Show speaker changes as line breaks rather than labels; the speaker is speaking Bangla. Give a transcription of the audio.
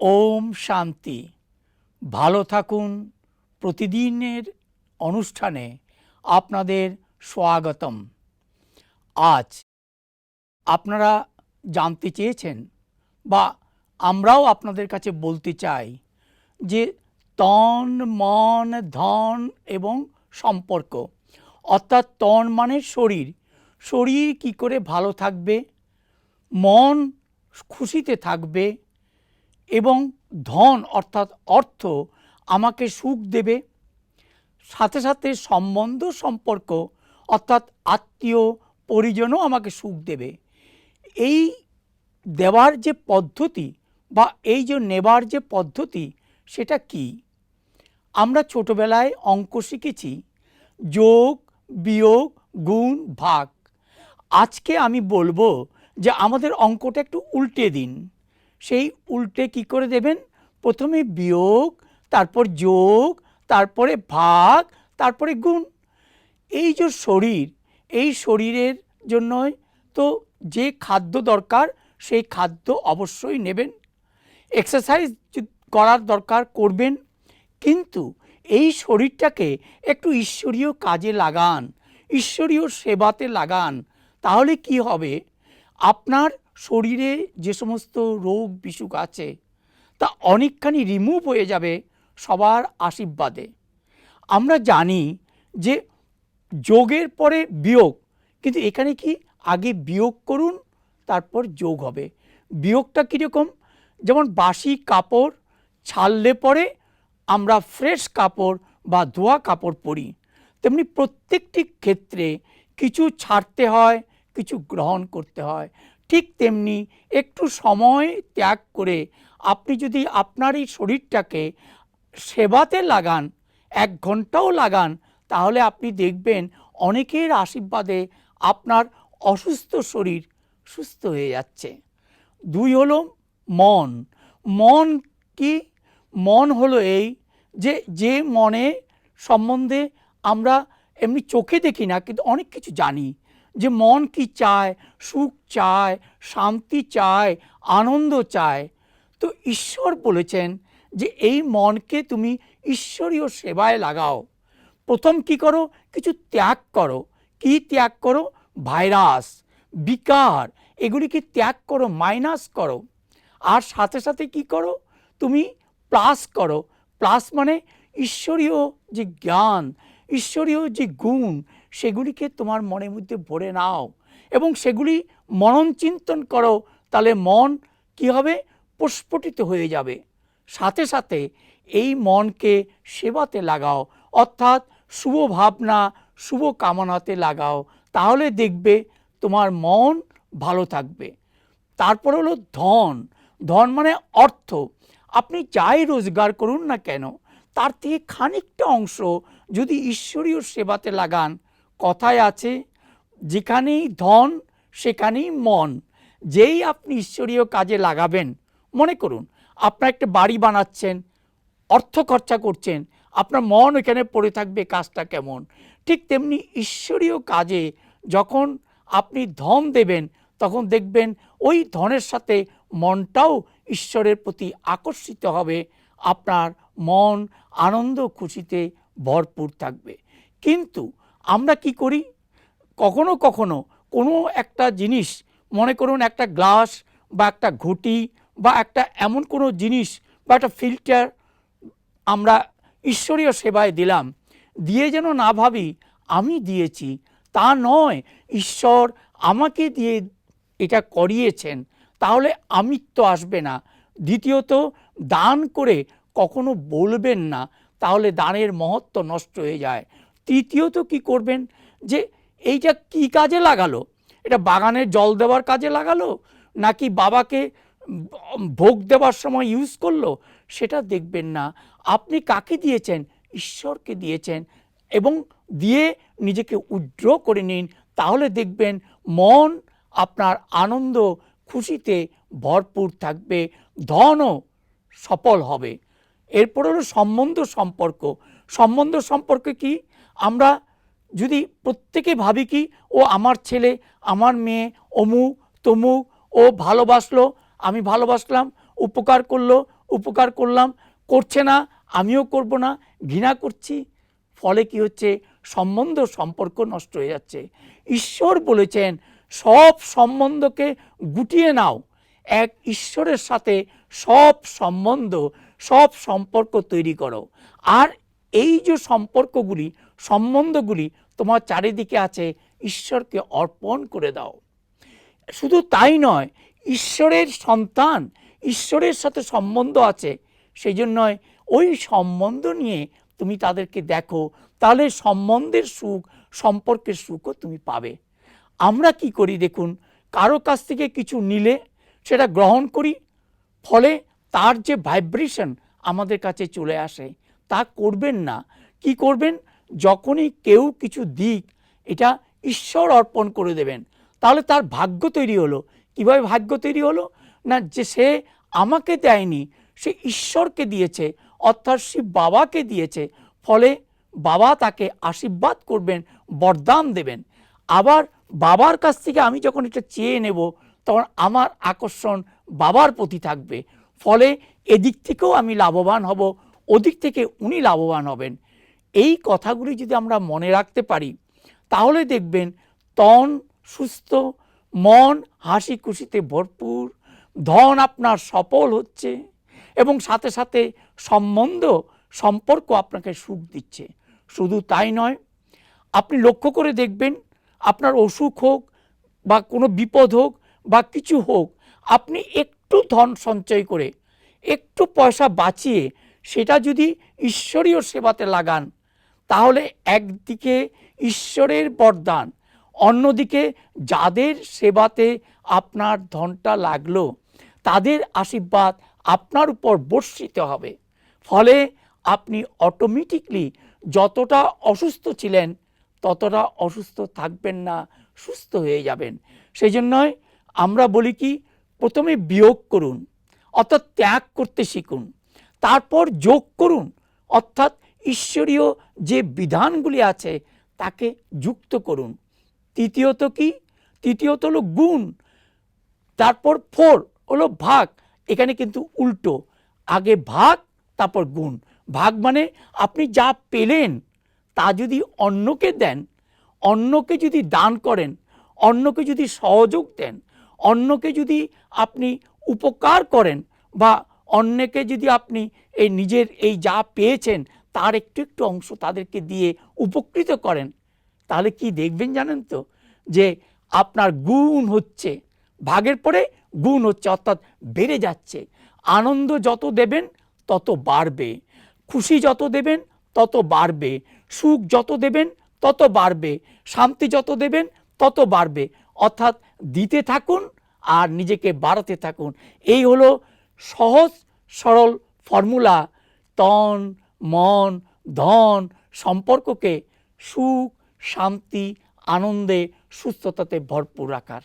ওম শান্তি। ভালো থাকুন। প্রতিদিনের অনুষ্ঠানে আপনাদের স্বাগতম। আজ আপনারা জানতে চেয়েছেন বা আমরাও আপনাদের কাছে বলতে চাই যে তন, মন, ধন এবং সম্পর্ক, অর্থাৎ তন মানে শরীর। শরীর কি করে ভালো থাকবে? মন খুশিতে থাকবে এবং ধন অর্থাৎ অর্থ আমাকে সুখ দেবে। সাথে সাথে সম্বন্ধ সম্পর্ক অর্থাৎ আত্মীয় পরিজনও আমাকে সুখ দেবে। এই দেওয়ার যে পদ্ধতি বা এই যে নেবার যে পদ্ধতি সেটা কি? আমরা ছোটবেলায় অঙ্ক শিখেছি, যোগ, বিয়োগ, গুণ, ভাগ। আজকে আমি বলব যে আমাদের অঙ্কটা একটু উল্টে দিন। সেই উল্টে কি করে দেবেন? প্রথমে বিয়োগ, তারপর যোগ, তারপরে ভাগ, তারপরে গুণ। এই যে শরীর, এই শরীরের জন্যই তো যে খাদ্য দরকার, সেই খাদ্য অবশ্যই নেবেন। এক্সারসাইজ করার দরকার করবেন। কিন্তু এই শরীরটাকে একটু ঈশ্বরীয় কাজে লাগান, ঈশ্বরীয় সেবাতে লাগান, তাহলে কি হবে? আপনার শরীরে যে সমস্ত রোগ বিসুখ আছে, তা অনেকখানি রিমুভ হয়ে যাবে সবার আশীর্বাদে। আমরা জানি যে যোগের পরে বিয়োগ, কিন্তু এখানে কি আগে বিয়োগ করুন, তারপর যোগ হবে। বিয়োগটা কীরকম? যেমন বাসি কাপড় ছাড়লে পরে আমরা ফ্রেশ কাপড় বা ধোয়া কাপড় পরি। তেমনি প্রত্যেকটি ক্ষেত্রে কিছু ছাড়তে হয়, কিছু গ্রহণ করতে হয়। ঠিক তেমনি একটু সময় ত্যাগ করে আপনি যদি আপনার এই শরীরটাকে সেবাতে লাগান, এক ঘন্টাও লাগান, তাহলে আপনি দেখবেন অনেকের আশীর্বাদে আপনার অসুস্থ শরীর সুস্থ হয়ে যাচ্ছে। দুই হলো মন। মন কি? মন হলো এই যে যে মনে সম্বন্ধে আমরা এমনি চোখে দেখি না, কিন্তু অনেক কিছু জানি। যে মন কি চায়, সুখ চায়, শান্তি চায়, আনন্দ চায়। তো ঈশ্বর বলেছেন যে এই মনকে তুমি ঈশ্বরীয় সেবায় লাগাও। প্রথম কি করো? কিছু ত্যাগ করো। কি ত্যাগ করো? ভাইরাস, বিকার, এগুলিকে ত্যাগ করো, মাইনাস করো। আর সাথে সাথে কি করো? তুমি প্লাস করো। প্লাস মানে ঈশ্বরীয় যে জ্ঞান, ঈশ্বরীয় যে গুণ সেগুলিকে তোমার মনের মধ্যে ভরে নাও এবং সেগুলি মনন চিন্তন করো, তাহলে মন কি হবে? প্রস্ফুটিত হয়ে যাবে। সাথে সাথে এই মনকে সেবাতে লাগাও, অর্থাৎ শুভ ভাবনা, শুভ কামনাতে লাগাও, তাহলে দেখবে তোমার মন ভালো থাকবে। তারপর হলো ধন। ধন মানে অর্থ। আপনি যাই রোজগার করুন না কেন, তার থেকে খানিকটা অংশ যদি ঈশ্বরীয় সেবাতে লাগান কথায় আছে, যেখানেই ধন, সেখানেই মন। যেই আপনি ঈশ্বরীয় কাজে লাগাবেন, মনে করুন, আপনার একটা বাড়ি বানাচ্ছেন, অর্থ খরচা করছেন, আপনার মন এখানে পড়ে থাকবে কাজটা কেমন? ঠিক তেমনি ঈশ্বরীয় কাজে যখন আপনি ধন দেবেন, তখন দেখবেন ওই ধনের সাথে মনটাও ঈশ্বরের প্রতি আকর্ষিত হবে, আপনার মন, আনন্দ, খুশিতে ভরপুর থাকবে। কিন্তু আমরা কি করি? কখনো কখনো কোনো একটা জিনিস, মনে করুন একটা গ্লাস বা একটা ঘুটি বা একটা এমন কোনো জিনিস বা একটা ফিল্টার আমরা ঈশ্বরীয় সেবায় দিলাম, দিয়ে যেন না ভাবি আমি দিয়েছি, তা নয়, ঈশ্বর আমাকে দিয়ে এটা করিয়েছেন, তাহলে আমিত্ব আসবে না। দ্বিতীয়ত, দান করে কখনো বলবেন না, তাহলে দানের মহত্ব নষ্ট হয়ে যায়। তৃতীয়ত কি করবেন? যে এইটা কি কাজে লাগালো? এটা বাগানে জল দেওয়ার কাজে লাগালো? নাকি বাবাকে ভোগ দেওয়ার সময় ইউজ করল? সেটা দেখবেন না। আপনি কাকে দিয়েছেন? ঈশ্বরকে দিয়েছেন। এবং দিয়ে নিজেকে উড্র করে নিন। তাহলে দেখবেন মন আপনার আনন্দ, খুশিতে ভরপুর থাকবে। ধনও সফল হবে। এরপর হলো সম্বন্ধ সম্পর্ক। সম্বন্ধ সম্পর্কে কি? আমরা যদি প্রত্যেকে ভাবি কি, ও আমার ছেলে, আমার মেয়ে অমুক তমুক ও ভালোবাসলো, আমি ভালোবাসলাম, উপকার করল, উপকার করলাম, করছে না, আমিও করব না, ঘৃণা করছি, ফলে কি হচ্ছে, সম্বন্ধ, সম্পর্ক নষ্ট হয়ে যাচ্ছে। ঈশ্বর বলেছেন, সব সম্বন্ধকে গুটিয়ে নাও, এক ঈশ্বরের সাথে সব সম্বন্ধ, সব সম্পর্ক তৈরি করো। আর এই যে সম্পর্কগুলি সম্বন্ধগুলি তোমার চারিদিকে আছে, ঈশ্বরকে অর্পণ করে দাও। শুধু তাই নয়, ঈশ্বরের সন্তান, ঈশ্বরের সাথে সম্বন্ধ আছে। সেই জন্যই ওই সম্বন্ধ নিয়ে তুমি তাদেরকে দেখো, তাহলে সম্বন্ধের সুখ, সম্পর্কের সুখও তুমি পাবে। আমরা কি করি দেখুন, কারও কাছ থেকে কিছু নিলে সেটা গ্রহণ করি, ফলে তার যে ভাইব্রেশন আমাদের কাছে চলে আসে, তা করবেন না। কি করবেন? যখনই কেউ কিছু দিক এটা ঈশ্বর অর্পণ করে দেবেন, তাহলে তার ভাগ্য তৈরি হলো। কীভাবে ভাগ্য তৈরি হলো? না, যে সে আমাকে দেয়নি, সে ঈশ্বরকে দিয়েছে, অর্থাৎ শিব বাবাকে দিয়েছে, ফলে বাবা তাকে আশীর্বাদ করবেন, বরদান দেবেন। আবার বাবার কাছ থেকে আমি যখন এটা চেয়ে নেব, তখন আমার আকর্ষণ বাবার প্রতি থাকবে। ফলে এদিক থেকেও আমি লাভবান হব, ওদিক থেকে উনি লাভবান হবেন। এই কথাগুলি যদি আমরা মনে রাখতে পারি, তাহলে দেখবেন তন সুস্থ, মন হাসি খুশিতে ভরপুর, ধন আপনার সফল হচ্ছে এবং সাথে সাথে সম্বন্ধ, সম্পর্ক আপনাকে সুখ দিচ্ছে। শুধু তাই নয়, আপনি লক্ষ্য করে দেখবেন আপনার অসুখ হোক বা কোনো বিপদ হোক বা কিছু হোক, আপনি একটু ধন সঞ্চয় করে, একটু পয়সা বাঁচিয়ে সেটা যদি ঈশ্বরীয় সেবাতে লাগান তাহলে একদিকে ঈশ্বরের বরদান, অন্যদিকে যাদের সেবাতে আপনার ধনটা লাগল, তাদের আশীর্বাদ আপনার উপর বর্ষিত হবে। ফলে আপনি অটোমেটিকলি যতটা অসুস্থ ছিলেন, ততটা অসুস্থ থাকবেন না, সুস্থ হয়ে যাবেন। সেই জন্যই আমরা বলি কি, প্রথমে বিয়োগ করুন, অর্থাৎ ত্যাগ করতে শিখুন, তারপর যোগ করুন, অর্থাৎ ঈশ্বরীয় যে বিধানগুলি আছে, তাকে যুক্ত করুন। তৃতীয়ত কি? তৃতীয়ত হলো গুণ, তারপর ফোর হলো ভাগ। এখানে কিন্তু উল্টো। আগে ভাগ, তারপর গুণ। ভাগ মানে আপনি যা পেলেন, তা যদি অন্যকে দেন, অন্যকে যদি দান করেন, অন্যকে যদি সহযোগ দেন, অন্যকে যদি আপনি উপকার করেন, বা অন্যকে যদি আপনি এই নিজের এই যা পেয়েছেন তার একটু একটু অংশ তাদেরকে দিয়ে উপকৃত করেন। তাহলে কি দেখবেন জানেন তো? যে আপনার গুণ হচ্ছে, ভাগের পরে গুণ হচ্ছে, অর্থাৎ বেড়ে যাচ্ছে। আনন্দ যত দেবেন, তত বাড়বে। খুশি যত দেবেন, তত বাড়বে। সুখ যত দেবেন, তত বাড়বে। শান্তি যত দেবেন, তত বাড়বে। অর্থাৎ দিতে থাকুন আর নিজেকে বাড়াতে থাকুন। এই হলো সহজ সরল ফর্মুলা। তন মন ধন সম্পর্ককে সুখ শান্তি আনন্দে সুস্থতাতে ভরপুর রাখার